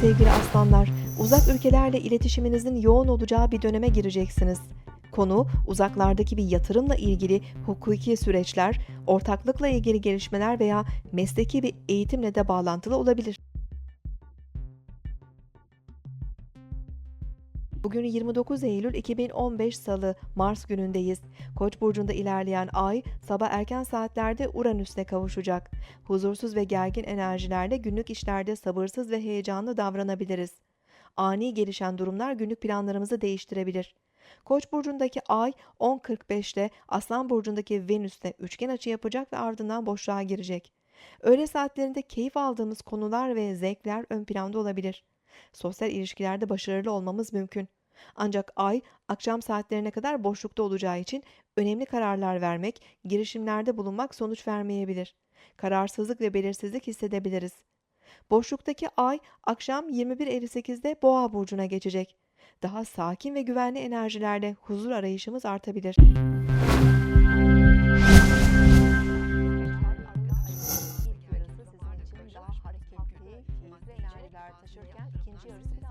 Sevgili aslanlar. Uzak ülkelerle iletişiminizin yoğun olacağı bir döneme gireceksiniz. Konu uzaklardaki bir yatırımla ilgili hukuki süreçler, ortaklıkla ilgili gelişmeler veya mesleki bir eğitimle de bağlantılı olabilir. Bugün 29 Eylül 2015 Salı, Mars günündeyiz. Koç burcunda ilerleyen ay sabah erken saatlerde Uranüs'le kavuşacak. Huzursuz ve gergin enerjilerle günlük işlerde sabırsız ve heyecanlı davranabiliriz. Ani gelişen durumlar günlük planlarımızı değiştirebilir. Koç burcundaki ay 10.45'te Aslan burcundaki Venüs'te üçgen açı yapacak ve ardından boşluğa girecek. Öğle saatlerinde keyif aldığımız konular ve zevkler ön planda olabilir. Sosyal ilişkilerde başarılı olmamız mümkün. Ancak ay akşam saatlerine kadar boşlukta olacağı için önemli kararlar vermek, girişimlerde bulunmak sonuç vermeyebilir. Kararsızlık ve belirsizlik hissedebiliriz. Boşluktaki ay akşam 21.58'de Boğa burcuna geçecek. Daha sakin ve güvenli enerjilerle huzur arayışımız artabilir. demirler taşırken ikinci yarısı biraz